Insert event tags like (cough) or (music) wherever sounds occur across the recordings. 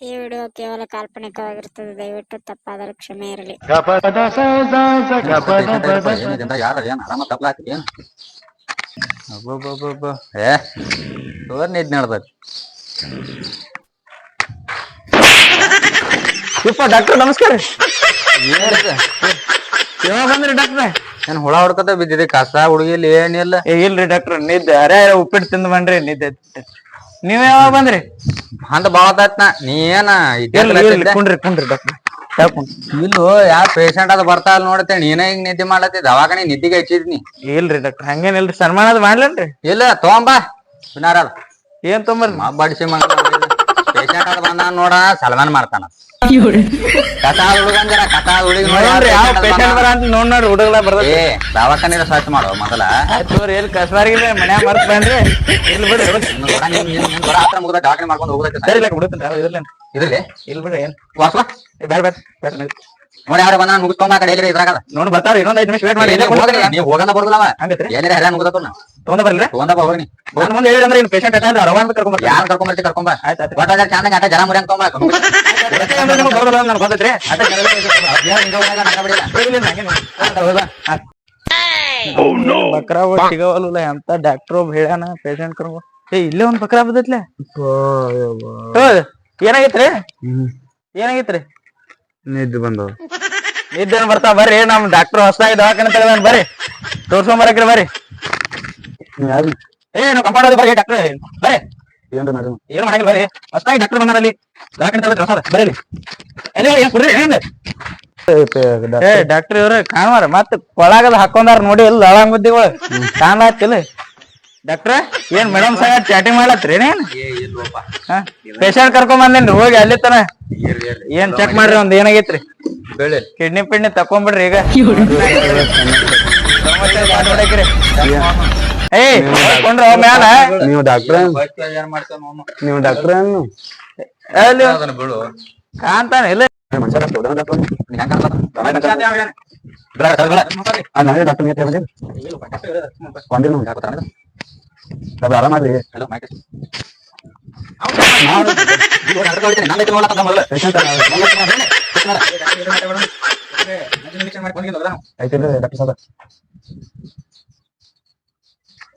ಈ ವಿಡಿಯೋ ಕೇವಲ ಕಾಲ್ಪನಿಕವಾಗಿರುತ್ತದೆ ದಯವಿಟ್ಟು ತಪ್ಪಾದರೂ ಕ್ಷಮೆ ಇರಲಿ. ನಿದ್ ನಡ್ದೈತಿ ಡಾಕ್ಟರ್ ನಮಸ್ಕಾರ ಯಾವಾಗ ಬಂದ್ರಿ ಡಾಕ್ಟ್ರ ಏನ್ ಹುಳ ಹೊಡ್ಕೊತ ಬಿದ್ದಿದೆ ಕಸ ಹುಡುಗಿಲಿ ಏನಿಲ್ಲ. ಏ ಇಲ್ರಿ ಡಾಕ್ಟರ್ ನಿದ್ದೆ. ಅರೆ ಉಪ್ಪಿಟ್ಟು ತಿಂದ್ ಬಂದ್ರಿ ನಿದ್ದೆ. ನೀವ್ ಯಾವಾಗ ಬಂದ್ರಿ? ಅಂತ ಬಾಳತಾಯ್ತ ನಾ. ನೀ ಏನ ಕುಂಡ್ರಿ ಕುಂಡ್ರಿ ಇಲ್ಲು ಯಾವ ಪೇಷಂಟ್ ಅದ ಬರ್ತಾ ಇಲ್ಲ ನೋಡತ್ತೆ ನೀನ ಹಿಂಗ್ ನಿದ್ದೆ ಮಾಡತ್ತಿ ದವಾಖಾನೆ ನಿದ್ದಿಗೆ ಹಚ್ಚಿದ್ನಿ. ಇಲ್ರಿ ಡಾಕ್ಟರ್ ಹಂಗೇನಿಲ್ರಿ ಸನ್ಮಾನ ಅದು ಮಾಡ್ಲೇನ್ರಿ? ಇಲ್ಲ ತಗೊಂಬಾ. ಬಿನಾರ ಏನ್ ತೊಂಬರ್ರಿ? ಮಾ ಬಡಿಸಿ ಪೇಷಂಟ್ ಬಂದ ನೋಡ ಸಲ್ಮಾನ್ ಮಾಡ್ತಾನ. ಕಥಾ ಹುಡುಗನ್ ಜರ ಕಥಾ ಹುಡುಗ ನೋಡ್ರಿ ಯಾವ ಪೇಷಂಟ್ ಬರ ಅಂತ ಹುಡುಗಲ ಏ ಸ್ವಚ್ಛ ಮಾಡೋ ಮೊದಲ. ಆಯ್ತು ಎಲ್ಲಿ ಕಸ್ಬಾರಿಗಿಲ್ಲ ಮನ್ಯಾಗ ಮರ್ತ್ ಬಂದ್ರಿ. ಇರ್ಲಿ ಬಿಡ್ರಿ. ನಿನ್ ಹತ್ರ ಮುಗ್ದ ದವಾಖಾನೆ ಮಾಡ್ಕೊಂಡು ಹೋಗ್ಬೇಕು ಸರಿ ಇಲ್ಲ ಇದ್ರಲ್ಲಿ ಬಿಡ್ರಿ ಏನ್? ಬ್ಯಾಡ ಬ್ಯಾಡ ಬ್ಯಾಡ ನಡಿ. ಯಾರು ಬಂದ ಮುಗಿಸ್ಕೊಂಬ ಕಡೆ ಎಲ್ಲಿ ಇದ್ರಾಗದ ನೋಡ್ ಬರ್ತಾರ ಇನ್ನೊಂದ್ ಐದ್ ನಿಮಿಷ ವೇಟ್ ಮಾಡಿ. ಇಲ್ಲೇ ಹೋಗಲ್ಲ. ನೀವು ಹೋಗಲ್ಲ ಬರುದಿಲ್ಲ ಏನಿದೆ ಹರ್ಯಾಣ ಮುಗ್ದತ್ತು ತೊಗೊಂಡ್ ಬರ್ಲ್ರಿ ತಗೊಂಡ ಬಾ ಹೋಗಿ ಒಂದ್ ಮುಂದೆ ಹೇಳಿದ್ರೆ ಪೇಷಂಟ್ ಕರ್ಕೊಂಡ್ ಬರ್ತೀನಿ ಯಾರು ಆಯ್ತ್ ಆಯ್ತ್. ಜನ ಮುರಿಯಂಗ್ ನನಗ್ ಬಕ್ರಾ ಸಿಗವಲ್ಲ ಅಂತ ಡಾಕ್ಟರ್ ಒಬ್ಬ ಹೇಳ್ಯಾನ ಪೇಷಂಟ್ ಕರ್ಕೊಂಡ್ ಏ ಇಲ್ಲೇ ಒಂದ್ ಬಕ್ರಾ ಬದತ್ಲೆ. ಏನಾಗಿತ್ರಿ? ಏನಾಗೈತ್ರಿ ಏನಾಗೈತ್ರಿ? ನಿದ್ದೆ ಬಂದವ ನಿದ್ದೇನ್ ಬರ್ತಾ ಬರ್ರಿ ನಮ್ ಡಾಕ್ಟರ್ ಹೊಸದಾಗಿ ದವಾಖಾನೆ ತಗದಾನ ಬರ್ರಿ. ತೋರ್ಸ್ಕೊಂಡ್ ಬರಕ್ರಿ ಬರ್ರಿ. ಕಂಪೌಂಡ್ ಬರ್ರಿ ಡಾಕ್ಟರ್ ಬರ್ರಿ. ಏನು ಮಾಡಂಗಿಲ್ಲ ಬರ್ರಿ. ಹೊಸದಾಗಿ ಡಾಕ್ಟರ್ ಬಂದಾರ ಅಲ್ಲಿ ದವಾಖಾನೆ ತಗದ ಹೊಸದ ಬರ್ರಿ ಎಲ್ಲಿ ಏನ್ ಕುಡ್ರಿ? ಏನ್ ಏ ಡಾಕ್ಟರ್ ಇವ್ರ ಕಾಣವಾರ. ಮತ್ ಕೊಳಗದ ಹಾಕೊಂಡಾರ ನೋಡಿ ಇಲ್ಲ ಅಳಂಗ್ ಬುದ್ಧಿಗಳು ಕಾಣ್ಲಾತಿಲ್ಲ ಡಾಕ್ಟ್ರ ಏನ್ ಮೇಡಮ್ ಸಾಗ ಚಾಟಿಂಗ್ ಮಾಡ್ಲತ್ರಿ ಏನ್ ಪೇಷಂಟ್ ಕರ್ಕೊಂಡ್ ಬಂದೇನ್ರಿ ಹೋಗಿ ಅಲ್ಲಿ ತನ. ಏನ್ ಚೆಕ್ ಮಾಡ್ರಿ ಒಂದ್ ಏನಾಗೈತ್ರಿ? ಬೆಳೆ ಕಿಡ್ನಿ ಪಿಡ್ನಿ ತಕೊಂಡ್ಬಿಡ್ರಿ ಈಗ. ಏಯ್ ಕೊಂಡ್ರ ಮ್ಯಾಲ ನೀವು ಡಾಕ್ಟರ್ ಏನ್ ಮಾಡ್ತೇವೆ ನೀವು ಡಾಕ್ಟರ್ ಏನು ಕಾಂತಾನ ಇಲ್ಲ ಡಾಕ್ಟರ್ ಸಾದ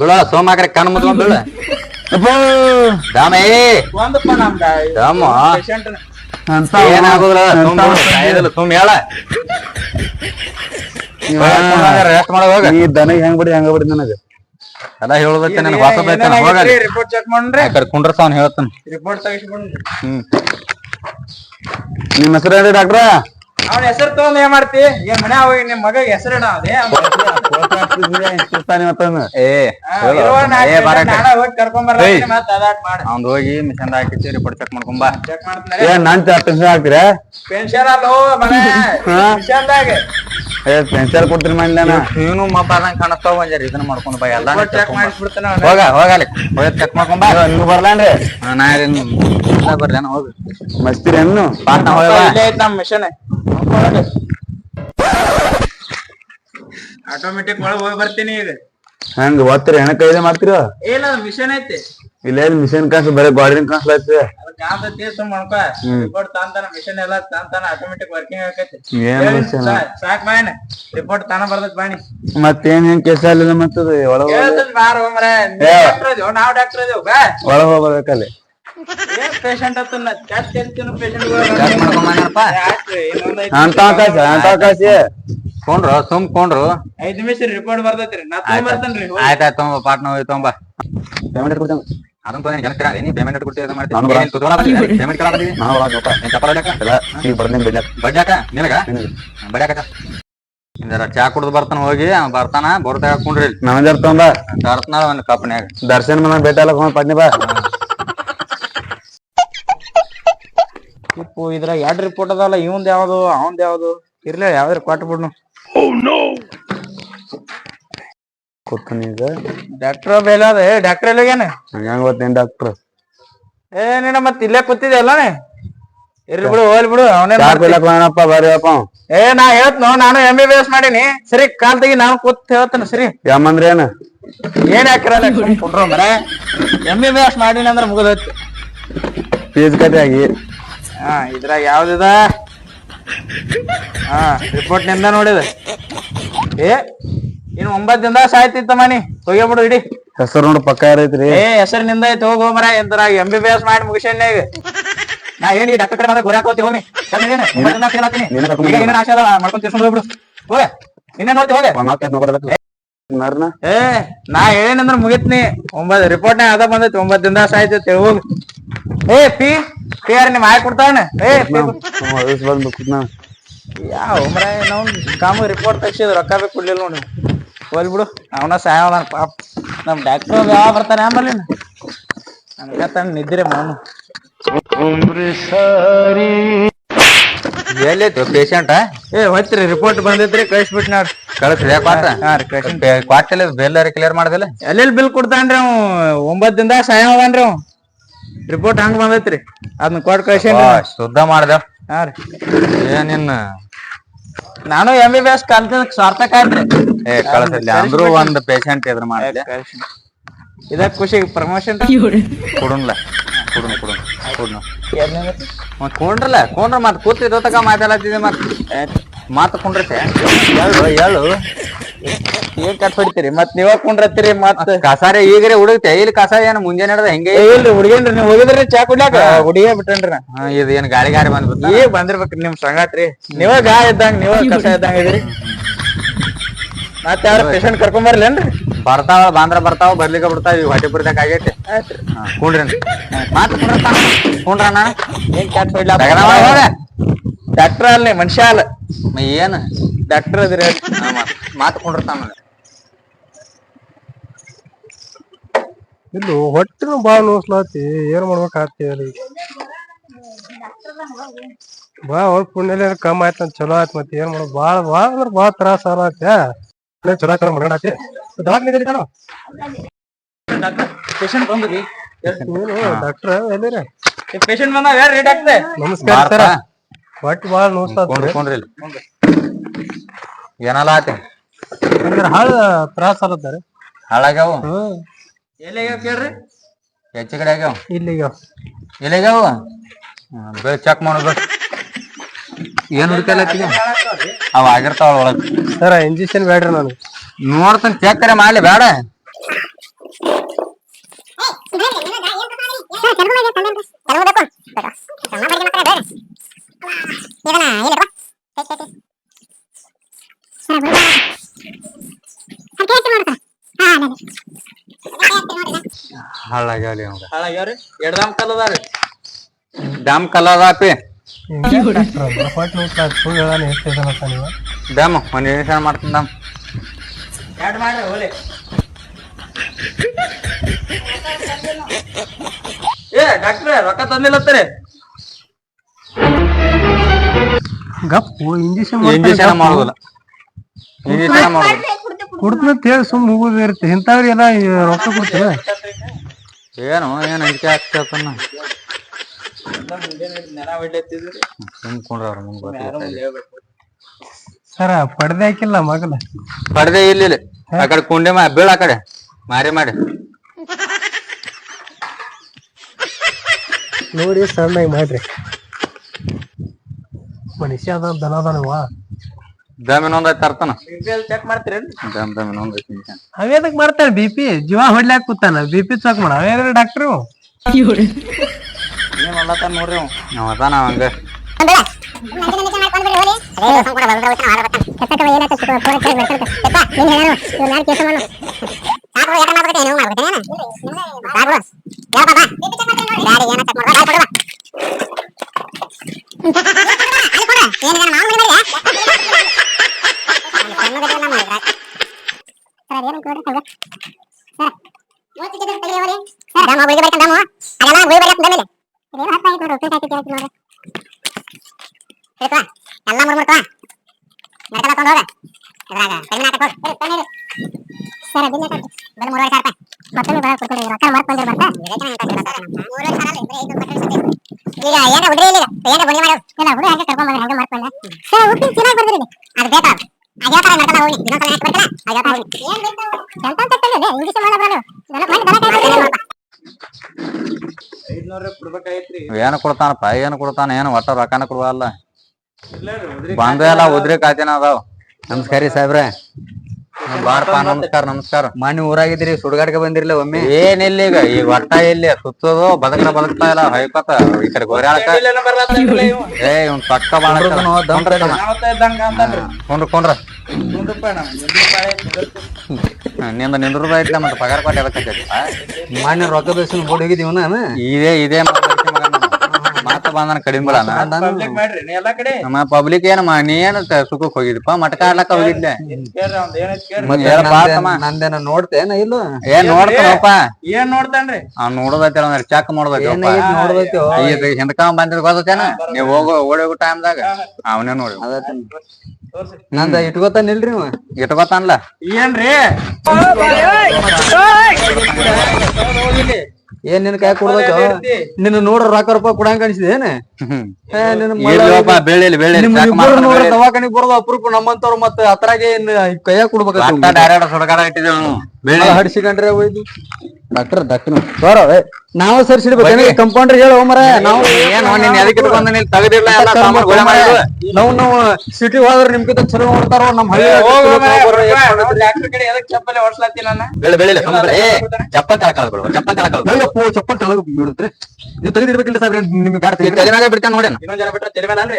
ಬಿಳ ಸೋಮಾಗ್ರೆ ಕಣ್ಣು ಮುದ್ಕೊಂಡ್ ಬೀಳ ದಾಮ. ಏ ದಾಮ. ಪೇಷಂಟ್. ಸುಮ್ ಹೇಳ. ರೆಸ್ಟ್ ಮಾಡ ಹೋಗ. ಈ ದನ ಹೆಂಗ್ ಬಿಡಿ ಹೆಂಗ ಬಿಡಿ ನನಗೆ? ಅದ ನನ್ ಹೋಗ ರಿಪೋರ್ಟ್ ಚೆಕ್ ಮಾಡ್ರಿ. ಕುಂಡ್ರಸ ಅವ್ನು ಹೇಳ್ತಾನ. ರಿಪೋರ್ಟ್ ತೆಗಿಸ್ಕೊಂಡ್ರಿ. ಹ್ಮ್. ನಿಮ್ಮ ಹೆಸರು ಹೇಳಿ ಡಾಕ್ಟ್ರ? ಅವ್ನ ಹೆಸರು ತಗೊಂಡ್ ಏನ್ ಮಾಡ್ತಿ? ಏನ್ ಮನೆ ಹೋಗಿ ನಿಮ್ ಮಗ ಹೆಸರು ಅದೇ? (laughs) ಅವ್ನ್ ಹೋಗಿ ಮಿಷನ್ ಹಾಕಿಸಿ ರಿಪೋರ್ಟ್ ಚೆಕ್ ಮಾಡ್ಕೊಂಬ. ಚೆಕ್ ಮಾಡ್ತೀನಿ ಏನ್ ನಾನ್ ಪೆನ್ಷನ್ ಹಾಕ್ತೀರಾ? ಪೆನ್ಷನ್ ಏ ಪೆನ್ಷನ್ ಕೊಡ್ತೀನಿ ಮಂದಿನ. ನೀನು ಮಬ್ಬಾದಂಗ್ ಕಾಣಿಸ್ತಾವ ಒಂಜಾರ ಇದನ್ನ ಮಾಡ್ಕೊಂಡು ಬಾ ಎಲ್ಲ ಚೆಕ್ ಮಾಡಿಸ್ಬಿಡ್ತಾನ ಹೋಗ ಹೋಗಲಿ ಹೋಗಿ ಚೆಕ್ ಮಾಡ್ಕೊಂಬ ನೀವು ಬರ್ಲಾನ್ರಿ? ನಾ ಬರ್ಲೇನ ಹೋಗಿ. ಮಸ್ತಿರೇನು ಪಾಟ್ನ ಹೋಗ ಇಲ್ಲೇ ಐತ್ ನಮ್ ಮಿಷನ್ ಆಟೋಮೆಟಿಕ್ ಒಳಗ್ ಹೋಗಿ ಬರ್ತೀನಿ ಈಗ. ಹಂಗ ಒತ್ತರ ಹೆಣ ಕೈದೆ ಮಾಡ್ತೀರ? ಇಲ್ಲ ಮಿಷನ್ ಐತಿ? ಇಲ್ಲೇ ಮಿಷನ್ ಕಾಸು ಬರೀ ಗಾಡಿನ ಕಾಸು ಅದ್ ಕಾಂತೈತಿ ಸುಮ್ ಮಾಡ್ಕೊ. ರಿಪೋರ್ಟ್ ತಾಂತಾನ ಮಿಷನ್ ಎಲ್ಲ ತಾಂತಾನ ಆಟೋಮೆಟಿಕ್ ವರ್ಕಿಂಗ್ ಆಕೈತಿ ಏನ್ ಮಿಷನ್? ಸಾಕ್ ಬಾಯ್ ರಿಪೋರ್ಟ್ ತಾನ ಬರ್ತೈತಿ ಬಾಣಿ ಮತ್ತೇನ್ ಹೆಂಗ್ ಕೆಲಸ ಇಲ್ಲ ಮತ್ತದ ಒಳಗ ಬಾರ ಹೋಗ್ರೆ ನಾವ್ ಡಾಕ್ಟರ್ ಇದೀವಿ ಬಾ. ಒಳಗ ಹೋಗ್ಬೇಕಲ್ಲಿ ಏನ್ ಪೇಷಂಟ್ ಪೇಷಂಟ್ ಅಂತ ಕೊಂಡ್ರು ಸುಮ್ ಕೊಂಡ್ರು ಐದ್ ನಿಮಿಷ ರಿಪೋರ್ಟ್ ಬರ್ತೈತ್ರಿ. ನಾ ತಗೊಂಬರ್ತೇನ್ರಿ ತೊಂಬ ಪಾಟ್ನ ಹೋಗಿ ತೊಂಬ ಪೇಮೆಂಟ್ ಕೊಡ್ತೇನೆ ಅದನ್ನ ತೊಗೊಂಡು ಜನ ನೀ ಪೇಮೆಂಟ್ ಮಾಡ್ತೀನಿ ನಾನು ಪೇಮೆಂಟ್ ನಾನು ಒಳಗ ಚಪ್ಪಲ್? ಇಲ್ಲ ಈಗ ಬರ್ದೇನ್ ಬಿಡ್ಲ ಬಡ್ಯಾಕ ನಿನಗ? ಬಡ್ಯಾಕ ಇಂದರ ಚಾ ಕುಡ್ದು ಬರ್ತಾನ ಹೋಗಿ ಬರ್ತಾನ ಬರ್ತಾ ಕುಂಡ್ರಿ ಮ್ಯಾನೇಜರ್ ತೊಂಬ ತರ್ತನ ಒಂದ್ ಕಪ್ನ್ಯಾಗ ದರ್ಶನ್ ಮನ ಭೇಟಿ ಅಲ್ಲ ಪಟ್ನಿ ಬಾ. ಯಪ್ಪು ಇದ್ರಾಗ ಎರಡ್ ರಿಪೋರ್ಟ್ ಅದಲ್ಲ? ಇವಂದ್ ಯಾವ್ದು ಅವಂದ್ ಯಾವ್ದು? ಇರ್ಲಿ ಯಾವ್ದ್ರ ಕೊಟ್ಟು ಬಿಡ್ನು. ಕೂತಾನ ಈಗ. ಡಾಕ್ಟರ್ ಬೇಲ ಅದ? ಏ ಡಾಕ್ಟರ್ ಎಲ್ಲಗೇನ ಹಂಗಂಗ ಗೊತ್ತೇನ್ ಡಾಕ್ಟ್ರ್ ಏ ನೀನ ಮತ್ ಇಲ್ಲೇ ಕೂತಿದ್ದೆ ಅಲ್ಲನೆ ಇರ್ಲಿ ಬಿಡು ಹೋಗ್ಲಿ ಬಿಡು ಅವನೇ ಚಾ. ಏ ನಾ ಹೇಳ್ತನು ನಾನು ಎಂ ಬಿ ಬಿ ಎಸ್ ಮಾಡೀನಿ. ಸರಿ ಕಾಲ್ ತೆಗಿ ನಾನು ಕೂತ್ ಹೇಳ್ತೇನೆ ಸರಿ? ಯಮ್ಮಂದ್ರ ಏನ? ಏನ್ ಹಾಕಿರಲ್ಲ ಕುಂಡ್ರ ಮರ ಎಂ ಬಿ ಬಿ ಎಸ್ ಮಾಡೀನಿ ಅಂದ್ರೆ ಮುಗಿದೈತಿ ಫೀಸ್ ಕತೆ ಆಗಿ ಹಾ ಇದ್ರಾಗ ಯಾವ್ದಿದ? ಹಾ ರಿಪೋರ್ಟ್ನಿಂದ ನೋಡಿದ. ಏ ಇನ್ ಒಂಬತ್ ದಿನದ ಸಾಯ್ತಿತ್ತ ಮನಿ. ಹೋಗ್ಯಾಬಿಡು ಇಡಿ. ಹೆಸರು ನೋಡು ಪಕ್ಕ ಯಾರೈತ್ರಿ? ಏ ಹೆಸರು ನಿಂದ ಐತಿ ಹೋಗೋ ಮರ ಎಂತರ ಎಂ ಬಿ ಬಿ ಎಸ್ ಮಾಡಿ ಮುಗಿಸಣ್ಣ ಈಗ. ನಾ ಏನಿ ಡಾಕ್ಟರ್ ಕಡೆ ಮಾತ್ರ ಗುರಾಕ್ ಹೋಗ್ತಿ ಹೋಗಿ ಮಾಡ್ಕೊಂಡ್ ತಿರ್ಸ್ಕೊಂಡ್ ಹೋಗ್ಬಿಡು. ಹೋಗ ಇನ್ನೇನ್ ನೋಡ್ತಿ ಹೋಗ. ನರ್ನ ಏ ನಾ ಹೇಳಿನಂದ್ರ ಮುಗಿತ್ನಿ ಒಂಬತ್ ರಿಪೋರ್ಟ್ನ ಅದ ಬಂದೈತಿ ಒಂಬತ್ ದಿನ ಆಯ್ತು ಹೋಗ್ ಏ ಪಿ ಪಿ ಆರ್ ನಿಮ್ ಆಯ್ ಕೊಡ್ತಾವಣ ಏ ಪಿ. ವಯಸ್ಸು ಬಂದು ಕೂತ್ನ. ಯಾವ ನಾವು ಕಾಮ ರಿಪೋರ್ಟ್ ತೆಗ್ಸಿದ್ ರೊಕ್ಕ ಬೇಕು ಕೊಡ್ಲಿಲ್ಲ ನೋಡಿ ಹೋಲ್ ಬಿಡು ಅವನ ಸಹಾಯ ಪಾಪ. ನಮ್ ಡಾಕ್ಟರ್ ಯಾವ ಬರ್ತಾನೆ ಆಂಬಲ್ಲಿ ನನ್ಗತ್ತ ನಿದ್ರೆ ಮಾನು ಎಲ್ಲೈತಿ ಪೇಷಂಟ್ ಏ ಹೋಯ್ತ್ರಿ ರಿಪೋರ್ಟ್ ಬಂದೈತ್ರಿ ಕಳಿಸ್ಬಿಟ್ ನೋಡ್ರಿ ಕಳಿಸ್ರಿ ಕ್ವಾಟ ಹಾ ರೀ ಕಳ್ಸಿ. ಕ್ವಾಟಿಲ್ಲ ಬೇಲ್ ಕ್ಲಿಯರ್ ಮಾಡ್ದಿಲ್ಲ? ಎಲ್ಲೆಲ್ಲಿ ಬಿಲ್ ಕೊಡ್ತಾನ್ರಿ ಅವ್? ಒಂಬತ್ ದಿನದಾಗ ಸಾಯವನ್ರಿ ಅವ್. ರಿಪೋರ್ಟ್ ಹಂಗ್ ಬಂದೈತ್ರಿ. ಅದನ್ನ ಕೊಟ್ಟು ಕಳ್ಸೇನ್ರಿ ಶುದ್ಧ ಮಾಡ್ದೆ. ಹಾ ರೀ. ಏನಿನ್ ನಾನು ಎಂ ಬಿ ಬಿ ಎಸ್ ಕಲ್ತ ಸಾರ್ಥಕ ಆಯ್ತ್ರಿ. ಏ ಕಳ್ಸಿಲ್ಲ ಅಂದ್ರೂ ಒಂದ್ ಪೇಷಂಟ್ ಎದುರು ಮಾಡಿದೆ. ಇದಕ್ ಖುಷಿ ಪ್ರಮೋಷನ್ ಕೊಡುನ್ಲ ಕೊಡುನ್ ಕೊಡೋಣ ಕೊಡೋಣ. ಮತ್ತೆ ಕೊಂಡ್ರಲ್ಲ ಕೊಂಡ್ರ ಮತ್ತೆ ಕೂತಿದ್ದ ತಕ ಮಾತಾಡತ್ತಿದೆ ಮತ್ ಮಾತು ಕೊಂಡ್ರತೆ ಹೇಳು ಹೇಳು. ಏನ್ ಕಟ್ ಹೊಡಿತೀರಿ? ಮತ್ ನೀವ ಕುಂಡ್ರತ್ತೀರಿ ಮತ್ ಕಸಾರೆ ಈಗರೆ ಹುಡುಗತೆ ಇಲ್ಲಿ ಕಸ ಏನ್ ಮುಂಜಾನೆ ನಡೆದ ಹೆಂಗೆ? ಇಲ್ರಿ ಹುಡುಗೇನ್ರಿ ನೀವ್ ಹೋಗಿದ್ರಿ ಚಾ ಕುಡ್ಲಾಕ ಹುಡುಗೇ ಬಿಟ್ಟನ್ರಿ ನಾ ಇದು ಏನ್ ಗಾಳಿ ಗಾಳಿ ಬಂದ್ಬಿಟ್ಟ ಈಗ ಬಂದಿರ್ಬೇಕ್ರಿ ನಿಮ್ ಸಂಗಾತ್ರಿ. ನೀವ ಗಾ ಇದ್ದಂಗ ನೀವ ಕಸ ಇದ್ದಂಗ ಇದ್ರಿ. ಮತ್ತೆ ಯಾರ ಪೇಷಂಟ್ ಕರ್ಕೊಂಡ್ ಬರ್ಲೇನ್ರಿ? ಬರ್ತಾವ ಬಾಂದ್ರ ಬರ್ತಾವ ಬರ್ಲಿಕ್ಕೆ ಬಿಡ್ತಾವ ಈ ಹೊಟ್ಟೆಪುರದಾಗ ಆಗೈತೆ. ಹಾ, ಕುಂಡ್ರಿ ಮಾತು ಕುಂಡ್ರತಾನ ಕುಂಡ್ರಣ್ಣ ಏನ್ ಕ್ಯಾಟ್. ಡಾಕ್ಟರ್ ಅಲ್ಲಿ ಮನುಷ್ಯ ಅಲ್ಲ. ಏನ್? ಡಾಕ್ಟರ್ ಅದ್ರಿ ಹಾ, ಮಾತು ಕುಂಡ್ರತಾನ ಇಲ್ಲು ಹೊಟ್ಟೆನು ಬಾಳ ನೋಸ್ಲಾತಿ. ಏನ್ ಮಾಡ್ಬೇಕಾಗ್ತಿ ಹೇಳಿ ಬಾ ಅವ್ರ ಪುಣ್ಯಲೆ ಕಮ್ಮಿ ಆಯ್ತು ಚಲೋ ಆಯ್ತು ಮತ್ತೆ ಏನ್ ಮಾಡೋದು? ಬಾಳ ಬಾಳ ಅಂದ್ರ ಬಾಳ ತ್ರಾಸ ಆಗತ್ತೆ ಚಲೋ ಆಯ್ತಾರ ಮಗನಾತಿ ದವಾಖಾನೆ ಡಾಕ್ಟರ್ ಪೇಷಂಟ್ ಬಂದ್ರಿ. ನೀನು ಡಾಕ್ಟರ್ ಎಲ್ಲಿರ? ಪೇಷಂಟ್ ಬಂದ ನಮಸ್ಕಾರ ಸರ. ಹೊಟ್ಟೆ ಬಾಳ ನೋಸ್ಲಾತಿ ಕುಂಡ್ರಿ ಕುಂಡ್ರಿ ಇಲ್ಲಿ. ಏನಲ್ಲ ಆತಿ ಅಂದ್ರೆ ಹಾಳ ತ್ರಾಸ ಆಗತ್ತಾರೆ ಹಾಳಾಗ್ಯಾವು? ಹ್ಮ್. ಎಲ್ಲಿ ಕೇಳ್ರಿ? ಹೆಚ್ಚು ಕಡೆ ಆಗ್ಯಾವ ಎಲ್ಲಿಗ್ಯಾವ? ಚೆಕ್ ಮಾಡೋದು ಏನ್ ಹುಡುಕಲತ್ತೀಗ ಅವ ಆಗಿರ್ತಾವ ಒಳಗ. ಸರ ಇಂಜೆಕ್ಷನ್ ಬೇಡ್ರಿ ನನಗೆ. ನೋಡ್ತಾನ ಚೆಕ್ ಕರೆ ಮಾಡ್ಲಿ ಬೇಡ. ಹಾಳಾಗ್ಯಾವ್ರಿ ಎರಡ್ ದಮ್ ಕಲ್ ಅದಾರಿ ಡ್ಯಾಮ್ ಕಲ್ಲದಾಪಿ. ಡ್ಯಾಮ್ ಒಂದ್ ಮಾಡ್ತೀನಿ ಡ್ಯಾಮ್ ಎರಡ್ ಮಾಡ್ರಿ ಹೋಲಿ ಏ ಡಾಕ್ಟ್ರ ರೊಕ್ಕ ತಂದಿಲ್ಲತ್ತರಿ ಗಪ್ಪು ಇಂಜೆಕ್ಷನ್ ಇಂಜೆಕ್ಷನ್ ಮಾಡೋದಿಲ್ಲ ಇಂಜೆಕ್ಷನ್ ಕೊಡ್ತಂತ ಹೇಳಿ ಸುಮ್ ಮುಗುದ್ ಇರುತ್ತೆ. ಇಂಥವ್ರಿಗೆಲ್ಲ ಎಲ್ಲಾ ರೊಕ್ಕ ಕೊಡ್ತೀವಿ ಏನು ಏನ್ ಅಂಜಿಕೆ ಆಗ್ತೈತನ್ನ ಸರ ಪಡ್ದೆ ಹಾಕಿಲ್ಲ ಮಗಲ ಪಡ್ದೆ ಇಲ್ಲಿ ಇಲ್ಲ. ಆ ಕಡೆ ಕುಂಡೆ ಮಾ ಬೀಳ ಆ ಕಡೆ. ಮಾರಿ ಮಾಡಿ ನೋಡಿ ಸಣ್ಣಗೆ ಮಾಡ್ರಿ ಮನುಷ್ಯ ಅದ ದನ ಅದಾನವ ದಮ್ ಇನ್ನೊಂದ್ ತರ್ತಾನ ಚೆಕ್ ಮಾಡ್ತೀರೇನ್ರಿ? ದಮ್ ದಮ್ ಇನ್ನೊಂದ್ ಅವೇದಕ್ ಮಾಡ್ತಾನೆ ಬಿ ಪಿ ಜೀವ ಹೊಡ್ಲಾಕ್ ಕೂತಾನ ಬಿ ಪಿ ಚೆಕ್ ಮಾಡ. ಅವೇನ ಡಾಕ್ಟ್ರು ನೋಡ್ಲತ್ತಾನ ನೋಡ್ರಿ ಅವ್. ನೋಡ್ದ ನಾವ್ ಹಂಗ. ಯಾವಾಗ ನೋಡಿ ಉಪ್ಪಿನಕಾಯಿ ತಿಂತಿ ಹಾಕಿ ನೋಡ್ರಿ ಹೇಳ್ತವಾ ಎಲ್ಲ ಮಾಡ್ಬಿಡ್ತವಾ ನಡ್ಕೊಳಕ್ ಹೋಗಿ. ತಣ್ಣೀರಿ ಸಾವಿರ ಈಗ ಏನ ಇಲ್ಲ ಏನ ಏನು ಕೊಡ್ತಾನಪ್ಪ? ಏನು ಕೊಡ್ತಾನ? ಏನು ಒಟ್ಟ ರೊಕ್ಕನ ಕೊಡುವಲ್ಲ ಬಂದ ಎಲ್ಲ ಉದ್ರಿ ಕಾತಿನ ಅದಾವ. ನಮಸ್ಕಾರ ರೀ ಸಾಹೇಬ್ರೆ ಬಾರಪ್ಪ ನಮಸ್ಕಾರ ನಮಸ್ಕಾರ. ಮಾನ್ಯ ಊರಾಗಿದ್ರಿ ಸುಡ್ಗಾಡ್ಕ ಬಂದಿರ್ಲಿ ಒಮ್ಮೆ. ಏನಿಲ್ಲ ಈಗ ಈಗ ಒಟ್ಟ ಇಲ್ಲಿ ಸುತ್ತೋದು ಬದಕ ಬದಕ್ತಾ ಇಲ್ಲ ಹೈಕೋತ ಈ ಕಡೆ ಗೋರ್ಯಾಳಕ ಏ ಇವ್ನ್ ಪಕ್ಕ ಕೊಂಡ್ರ ಕೊಂಡ್ರ. ನಿಂದ ನಿಂದ್ರದ ಐತ್ಲ ಮತ್ತೆ ಪಗಾರ ಕೊಟ್ಟು ಎದಕ್ಕೆ ಮಾನ್ಯ ರೊಕ್ಕ ಬೇಸಿನ ಬೋರ್ಡ್ ನಾನು. ಇದೇ ಇದೇ ಮಾತ. ಬಂದನ ಕಡಿಮೆ ನಮ್ಮ ಪಬ್ಲಿಕ್ ಏನ ನೀ ಏನ ಸುಖಕ್ ಹೋಗಿದ್ಪ ಮಟಕ ಆಡ್ಲಕ್ಕ ಹೋಗಿದ್ಲೆ ನಂದೇನ- ತಮ್ಮ. ನಂದೇನ ನೋಡ್ತೇನ ಇಲ್ಲ ಏನ್ ನೋಡ್ತಾನಪ್ಪ ಏನ್ ನೋಡ್ತಾನ್ರಿ ಅವ್ನ್ ನೋಡದೈತಿ ಅವ್ನ ಚೆಕ್ ಮಾಡ್ದೈತಿ ಹಿಂದಕ ಬಂದಿದ್ ಗೊತ್ತೇನ ನೀವ್ ಹೋಗೋ ಓಡಿ ಹೋಗೋ ಟೈಮ್ದಾಗ ಅವನೇ ನೋಡಿ ನಂದ ಇಟ್ಕೋತಾನಿಲ್ರಿ ಇವ ಇಟ್ಕೋತಾನಲ್ಲ ಏನ್ರಿ ಏನ್ ನಿನ್ ಕೈ ಕೊಡ್ಬೇಕು ನಿನ್ನ ನೋಡ್ರ ರೊಕ್ಕ ರೂಪಾಯಿ ಕೊಡಂಗ ಅನ್ಸಿದೆ ಏನ? ಹ್ಮ್. ಏ, ನಿನ್ನ ಇರ್ಲಿಪ್ಪ ಬೆಳಿಲಿ ಬೆಳಿಲಿ ನಿಮ್ ಚೆಕ್ ಇಬ್ಬರು ದವಾಖಾನಿಗ್ ಬರೋದು ಅಪರೂಪ ನಮ್ಮಂತವ್ರು ಮತ್ತೆ ಅದ್ರಾಗೆ ಏನ್ ಕೈಯಾಗ ಕೊಡ್ಬೇಕು ಡೈರೆಕ್ಟ್ ಸುಡಗಾಡ ಇಟ್ಟಿದ್ದೇವೆ ಬೆಳಿ ಹಡಿಸಿಕೊಂಡ್ರೆ ಡಾಕ್ಟರ್ ಡಾಕ್ಟರ್. ಬರೋ ನಾವು ಸರ್ಸಿಡ್ಬೇಕು. ಕಂಪೌಂಡರ್ ಹೇಳೋ ಮರ. ನಾವು ಏನು ನೀನ್ ಎದಕ್ಕೆ ಇಟ್ಕೊಂಡ ನೀನ್ ತೆಗ್ದಿಲ್ಲ ಎಲ್ಲ ಸಾಮಾನ್ ಗೊಳೆ ಮಾಡಿದ್ರು ನಾವು ನಾವು ಸಿಟಿ ಹೋದ್ರೆ ನಿಮ್ಗಿಂತ ಚಲೋ ನೋಡ್ತಾರ? ನಮ್ಮ ಹಳ್ಳಿ ಎದಕ್ ಚಪ್ಪಲಿ ತಳಗ ಬಿಡುತ್ತೆ. ನೀವು ತೆಗೆದಿರ್ಬೇಕಿಲ್ಲ ನಿಮ್ಗೆ ಗಾಡಿ ಬಿಡ್ತಾನ ನೋಡಿ ಇನ್ನೊಂದ್ ಜನ ಮೇಲೆ ಅಲ್ರಿ?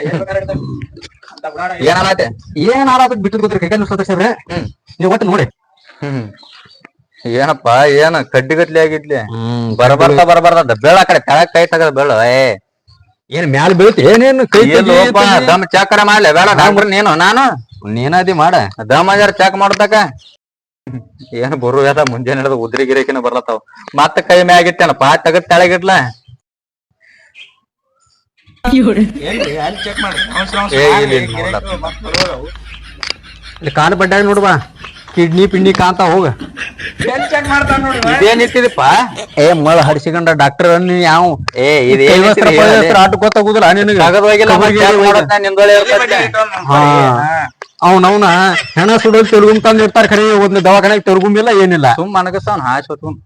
ಏನಾಗತ್ತೆ ಏನ್ ಆರಾಮ ಬಿಟ್ಟು ಗೊತ್ತಿರ ಕೈ ನೀವು ಒಟ್ಟು ನೋಡಿ. ಹ್ಮ್. ಏನಪ್ಪ ಏನ ಕಡ್ಡಿ ಗಟ್ಲಿ ಆಗಿದ್ಲಿ ಬರಬರ್ತಾ ಬರಬಾರ್ದ ಬೆಳ ಕಡೆ ಕೆಳಗ್ ಕೈ ತಗದ ಬೆಳ ಏ. ಏನ್ ಮ್ಯಾಲ ಬೀಳ್ತಿ? ಏನೇನು ಕೈ ಎಲ್ಲೋಪ ದಮ್ ಚಾಕರ ಮಾಡ್ಲಿ. ಬೇಡ ಡಾಕ್ಟರ್ ನೀನು ನಾನು. ನೀನದಿ ಮಾಡ. ದಮ್ ಅಜಾರ ಚೆಕ್ ಮಾಡ್ತಕ ಏನ್ ಬರು ಅದ ಮುಂಜಾನೆ ಹಿಡಿದು ಉದ್ರಿ ಗಿರಿಕಿನ ಬರ್ಲತ್ತಾವ. ಮತ್ತ ಕೈ ತಗದ್ ತೆಳಗಿಡ್ಲ ಅಲ್ಲಿ ಚೆಕ್ ಮಾಡಿ ಅವಸರ ಅವಸರ ಏ, ಇಲ್ಲಿ ಇಲ್ಲಿ. ಇಲ್ಲಿ ಕಾಲು ಬಡ್ಡಾಗ ನೋಡ್ಬಾ ಕಿಡ್ನಿ ಪಿಡ್ನಿ ಕಾಂತ ಹೋಗ. ಇದೇನ್ ಏ ಮಳ ಹಡಿಸಿಕೊಂಡ ಡಾಕ್ಟರ್ ನೀ ಯಾವ ಏ ಇದು ಏನ್ ಆಟ ಗೊತ್ತಾಗುದಿಲ್ಲ ಅವನವನ ಹೆಣ ಸುಡಲ್ ತೆಲುಗುಮ್ ತಂದ್ ಇರ್ತಾರ ದವಾಖಾನೆ ಒಂದ್ ದವಾಖಾನೆಗೆ ತೆಲುಗುಮಿಲ್ಲ ಏನಿಲ್ಲ. ಸುಮ್ ಅನಗಸವ್ನ ಹಾಸ್ ಹೊತ್ಕೊಂಡ್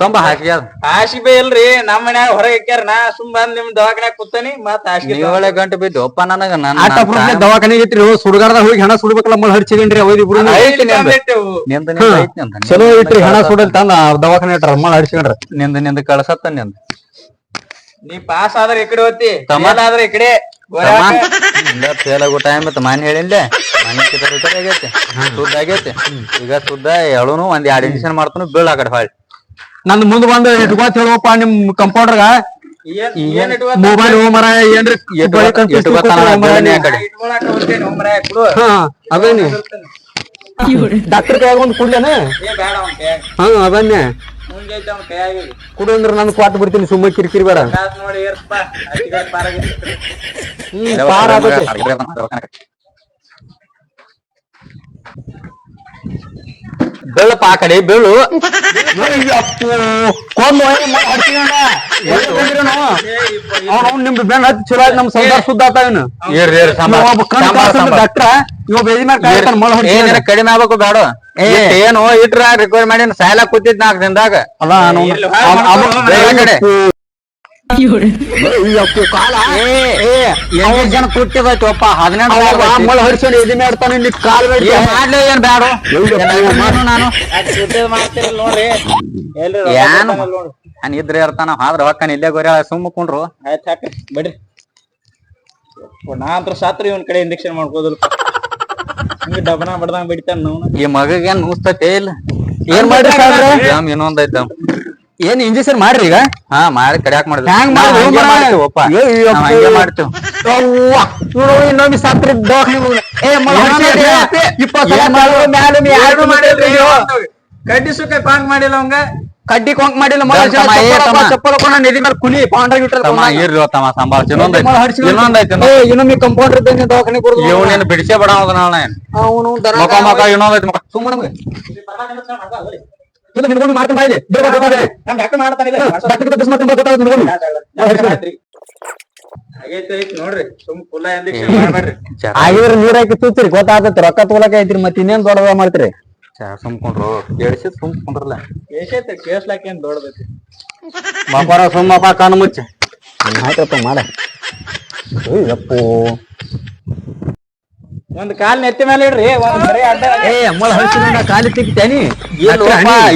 ತೊಂಬ ಹಾಕ್ಯಾರ ಆಶಿಬೆ ಇಲ್ರಿ ನಮ್ಮ ಮನ್ಯಾಗ ಹೊರಗೆ ಹಾಕ್ಯಾರ ನಾ ಸುಮ್ ಬಂದ್ ನಿಮ್ ದವಾಖಾನ್ಯಾಗ ಕೂತಾನಿ ಮತ್ ಆಶಿ ಏಳೆ ಗಂಟೆ ಬಿದ್ದು ಅಪ್ಪ ನನಗ ನನ್ನ ಆಟ ಪುರುಷ ದವಾಖಾನೆಗೆ ಐತ್ರಿ ಹೋಗಿ ಹೆಣ ಸುಡ್ಬೇಕಲ್ಲ ಮಳ ಹಡಿಸಿಕೊಂಡ್ರಿ ಅವ್ ಇಬ್ರು ನಿಂದ. ನಿಂದ ನಿಂದ ಚಲೋ ಇಟ್ರಿ ಹಣ ಸುಡಲ್ ತಂದ ದವಾಖಾನೆ ಇಟ್ರ ಮಳ ಹರಿಸಿಕೊಂಡ್ರ ನಿಂದ ನಿಂದ ಕಳಸತ್ತ ನಿಂದ. ನೀ ಪಾಸ್ ಆದ್ರೆ ಈ ಕಡೆ ಹೋತಿ ತಮಾಲ ಆದ್ರೆ ಈ ಕಡೆ. ಇಲ್ಲ ಫೇಲ್ ಆಗೋ ಟೈಮ್ ಇತ್ತು ಮನೆ ಹೇಳಿಲ್ಲ ಮನೆ ಕಿತ್ತ ಆಗೈತಿ ಸುದ್ದ ಆಗೈತೆ. ಈಗ ಸುದ್ದ ಎಳುನು ಒಂದ್ ಎರಡ್ ಇಂಜೆಕ್ಷನ್ ಮಾಡ್ತಾನು ಬೀಳ್ ಆ ಕಡೆ ಹೊಳ್ಳಿ. ನಂದ್ ಮುಂದ್ ಬಂದ್ ಇಟ್ಕೋತ್ ಹೇಳುವಪ್ಪ ನಿಮ್ ಕಂಪೌಂಡರ್ಗ? ಏನ್ ಏನ್ ಇಟ್ಕೊತ? ಮೊಬೈಲ್ ಮರ ಏನ್ರಿ ಬಳಿ confuse ಇಟ್ಕೊತಾನ ಕೊಟ್ರೆ ಮರ ಬೆಳನೆ ಆ ನೀವು. ಕಡೆ ಇಟ್ಕೊಳಕ ಹೋಗ್ತೇನೆ ಒಮ್ರೆ ಕೊಡು ಹಾ ಅದೇನಿ? ಡಾಕ್ಟರ್ ಕೈಯಾಗ ಒಂದ್ ಕುಡ್ಲೇನ? ಏ ಬೇಡ ಅವ್ನ ಕೈಯಾಗ ಹಾ ಅದನ್ನೇ. ಮುಂಜೈತೆ ಅವ್ನ ಕೈಯಾಗ ಕುಡು ಅಂದ್ರೆ ನಾನು ಕ್ವಾಟ್ ಬಿಡ್ತೀನಿ ಸುಮ್ಮ ಕಿರಿಕಿರಿ ಬೇಡ. ಕಾಸ್ ನೋಡಿ ಏರ್ಸ್ಪ ಅತ್ತಿಗೆ ಪಾರಾಗಿರ್ತದೆ ಹ್ಮ್, ಪಾರ್ ಆಗತ್ತೆ. ಬೆಳು ಆ ಕಡೆ ಕೊಂದು? ಅವ್ನ್ ನಿಮ್ದು ಬೆನ್ನ ಹತ್ತಿ ಚಲೋ ಆಯ್ತು ನಮ್ ಸಂಸಾರ ಶುದ್ಧ ಆತ ಇವ್ನು. ಏರ್. ಡಾಕ್ಟ್ರ, ಇವ ಮೊಳ. ಏನಿರ ಕಡಿಮೆ ಆಗ್ಬೇಕು ಬೇಡ ಏನು ಇಟ್ರ ರಿಕ್ವೈರ್ ಮಾಡಿ ಸಾಲ ಕೂತಿದ್ ನಾಲ್ಕು ದಿನದಾಗ ಅಲ್ಲ ಕಡೆ. ಜನ ಒಪ್ಪ ಹದಿನೆಂಟು ಕಾಲ್ ಬೇಡಿ. ಮಾಡ್ಲಿ ಏನ್ ಬ್ಯಾಡ ಅಯ್ಯಪ್ಪೋ, ನಾನು? ಏನ್? ನಾನು ಇದ್ರೆ ಇರ್ತಾನ ಆದ್ರ ಹೊಕ್ಕನ್ ಇಲ್ಲೇ ಗೊರೆ ಸುಮ್ಮ ಕುಂಡ್ರು. ಆಯ್ತು ಹಾಕ ಬಿಡ್ರಿ. ನಾ ಅಂತ ಸಾತ್ರ ಇವನ್ ಕಡೆ ಇಂಜೆಕ್ಷನ್ ಮಾಡ್ಕೋದಿಲ್ಲ. ಹಿಂಗ ಡಬನ ಬಡ್ದಂಗ್ ಬಿಡ್ತಾನ ಈ ಮಗಗೇನ್ ನೂಸ್ತೈತೆ ಇಲ್ಲ ಏನ್ ಮಾಡ್ರಿ ಸಾಹೇಬ್ರೆ? ಏನ್ ಇಂಜೆಕ್ಷನ್ ಮಾಡ್ರಿ ಈಗ? ಹಾ ಮಾಡಿ ಕಡಿಯಾಕ್ ಮಾಡಿದ್ವಿ ಹ್ಯಾಂಗ್ ನಾವ್ ಮಾಡ್ರಿ, ಹಂಗೆ ಮಾರ್ರೆ? ಮಾಡ್ತೀವಿ ಒಪ್ಪ. ಅಯ್ಯಪ್ಪೋ. ನಾವ್ ಹಂಗೆ ಮಾಡ್ತೀವಿ. ಅವ್ವ, ಇನ್ನೊಮ್ಮೆ ಸತ್ರ ಏ ಕಡ್ಡಿ ಸುಕ್ಕ ಪಾಂಗ್ ಮಾಡಿಲ್ಲ ಅವಂಗ? ಕಡ್ಡಿ ಕೊಂಕ್ ಮಾಡಿಲ್ಲ ಮೊಳ ದಮ್ ತಮ್ಮ, ಏ ತಮ್ಮ. ಚಪ್ಪಲ್ ಹಾಕೊಂಡ್ ನಿಧಿ ಮೇಲೆ ಕುನಿ ಪಾಂಡ್ರಾಗ ತಮ್ಮ ಇನ್ನೊಂದೈತಿ ಇನ್ನೊಮ್ಮೆ ಕಂಪೌಂಡರ್ ಇದ್ದಂಗೆ ದವಾಖಾನೆ ಕೊಡ್ದು ಇವನೇನು ಬಿಡಿಸೇ ಬಿಡ ನಾನು ಅವನು ಮಕ ಮಕ ಇನ್ನೊಂದೈತಿ ಮಕ. ಸುಮ್ಮನೆ ಇಲ್ಲ ಮಾಡ್ಕೊಂಡು ಮಾಡ್ಕೊಂಡು ನಿನ್ಗೊಂದು. ಮಾಡ್ಬೇಡ್ರಿ. ಆಗಿದ್ರೆ ನೀರ್ ಹಾಕಿ ತೂತಿರಿ ಗೊತ್ತಾಗತ್ತೆ ರೊಕ್ಕ ತಗೊಳಕ ಐತ್ರಿ ಮತ್ತೆ ಇನ್ನೇನ್ ದೊಡ್ಡದ ಮಾಡ್ತೀರಿ? ಸುಮ್ಕೊಂಡ್ರು ಕೇಳಿಸಿ ಸುಮ್ಕೊಂಡ್ರಲ್ಲ ಕೇಸೈತೆ ಕೇಸ್ಲಾಕ ಏನ್ ದೊಡ್ಡದೈತಿ? ಬಾಪಾರ ಸುಮ್ಮಪ್ಪ ಕಣ್ಣು ಮುಚ್ಚ. ಆಯ್ತಪ್ಪ ಮಾಡ. ಒಂದ್ ಕಾಲ್ ನೆತ್ತಿ ಮೇಲೆ ಇಡ್ರಿ ಒಂದ್ ಬರೀ ಅಡ್ಡ. ಏ ಮೊಳ ಹಳ್ಸಿದ ಕಾಲಿ ತಿಕ್ತೇನಿ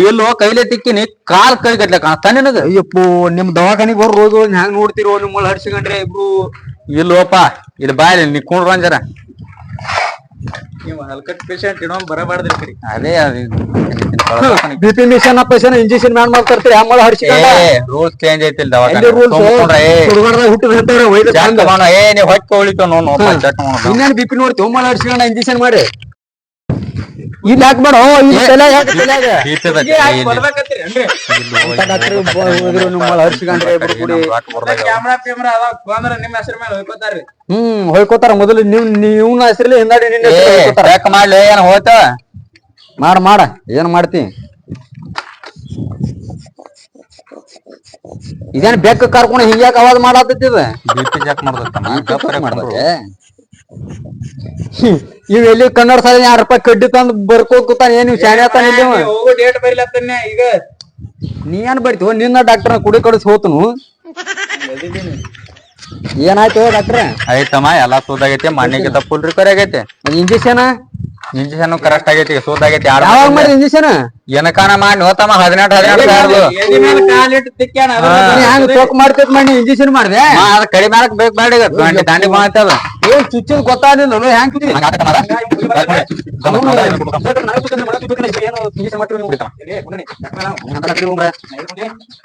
ಎಲ್ಲೋ ಕೈಲೇ ತಿಕ್ಕಿನಿ. ಕಾಲ್ ಕೈ ಗಟ್ಲೆ ಕಾಣಿಸ್ತಾನೆ ನಿನಗ? ಅಯ್ಯಪ್ಪೋ ನಿಮ್ ದವಾಖಾನಿಗೆ ಬರೋ ರೋಗಿಗಳನ್ನ ಹೆಂಗ್ ನೋಡ್ತಿರೋ ನಿಮ್ ಮೊಳ ಹಡ್ಸಿಕೊಂಡ್ರೆ ಇಬ್ರು? ಇಲ್ಲೋಪ ಇಲ್ಲಿ ಬಾಯಿ ನೀ ಕುಂಡ್ರು ಅಂಜರ. ನೀವು ಹಲ್ಕಟ್ ಪೇಷಂಟ್ ಇನ್ನೊಂದ್ ಬರಬಾರ್ದ್ರಿ ಕಡೆ. ಅದೇ ಬಿಪಿ ಮಿಷನ್ ಪೇಷನ್ ಇಂಜೆಕ್ಷನ್ ಮ್ಯಾನ್ ಮಾಡ್ತಾರ್ತೀರಿ ರೂಲ್ಸ್ ಚೇಂಜ್ ಐತಿ ಇಲ್ಲಿ ಎಲ್ಲಿ ದವಾಖಾನೆ. ರೂಲ್ಸ್ ಸುಮ್ಕೊಂಡ್ರೆ, ಏ. ಮಾಡು, ಏ ನೀವ್ ಹೊಕ್ಕ ಉಳಿತು ನೋಡ್ ನೋಡ್ ಚೆಕ್ ಮಾಡು ಇನ್ನೇನ್ ಬಿ ಪಿ ನೋಡ್ತೀವಿ ಮೊಳ ಹಡ್ಸಿಕೊಂಡ ಇಂಜೆಕ್ಷನ್ ಮಾಡಿ ಇಲ್ಲಿ ಹಾಕ್ಬೇಡ ಹ್ಮ್ ಹೋಯ್ಕೋತಾರ ಮೊದಲು ನೀವ್ ನೀವ್ನ ಹೆಸರಲ್ಲಿ ಹಿಂದಾಡಿ ನಿನ್ನ ಮಾಡ್ಲಿ ಏನ್ ಹೋಯ್ತ? ಮಾಡ ಮಾಡ ಏನ್ ಮಾಡ್ತಿ? ಇದೇನ್ ಬೆಕ್ಕ ಕರ್ಕೊಂಡು ಹಿಂಗ್ಯಾಕ ಅವಾಜ್ ಮಾಡಾತೈತಿದ ಬಿ ಪಿ ಚೆಕ್ ಮಾಡ್ದತ್ತ. ಇವ್ ಎಲ್ಲಿ ಕನ್ನಡ ಸಾಲ ಎರಡ್ ರೂಪಾಯಿ ಕಡ್ಡಿ ತಂದ್ ಬರ್ಕೋತ್ ಕೂತಾನ ಏನ್ ಇವ್ ಶಾಣೆ ಆತಾನ ಇಲ್ಲಿ ಇವ? ಹೋಗೋ ಡೇಟ್ ಬರಿಲತ್ತನ್ನೇ ಈಗ. ನೀ ಏನ್ ಬರ್ತೀವ ನಿನ್ನ ಡಾಕ್ಟರ್ ಕುಡಿ ಕಡಿಸಿ ಹೋತನು. ಏನಾಯ್ತು ಡಾಕ್ಟ್ರ ಆಯ್ತಮ್ಮ ಎಲ್ಲಾ ಸೂದಾಗೈತಿ ಮಣ್ಣಿಗೆ ಫುಲ್ ರಿಪೇರ್ ಆಗೈತಿ. ಇಂಜೆಕ್ಷನ್ ಇಂಜೆಕ್ಷನ್ ಕರೆಕ್ಟ್ ಆಗೈತಿ ಸೂದಾಗೈತಿ ಯಾವಾಗ ಮಾಡಿ ಇಂಜೆಕ್ಷನ್ ಏನಕಾನ ಮಾಡಿ ಹೋತಮ್ಮ ಹದಿನೆಂಟು ಹದಿನೆಂಟು ಸಾವಿರದು ಎದಿ ಮೇಲೆ ಕಾಲಿಟ್ಟು ತಿಕ್ಕ್ಯಾನ ಅದ್ರ ಹಾ. ತೋಕ್ ಮಾಡ್ತೈತ್ ಮಾಡಿ ಇಂಜೆಕ್ಷನ್ ಮಾಡ್ದೆ? ಅದ್ ಕಡಿಮೆ ಮಾಡಕ್ ಬೇಕು ಬೇಡ ಈಗ ದಾಂಡಿ ಏನ್ ಚುಚ್ಚಿದ್ ಗೊತ್ತಾಗ್ಲಿಲ್ಲ ಹ್ಯಾಂಗ್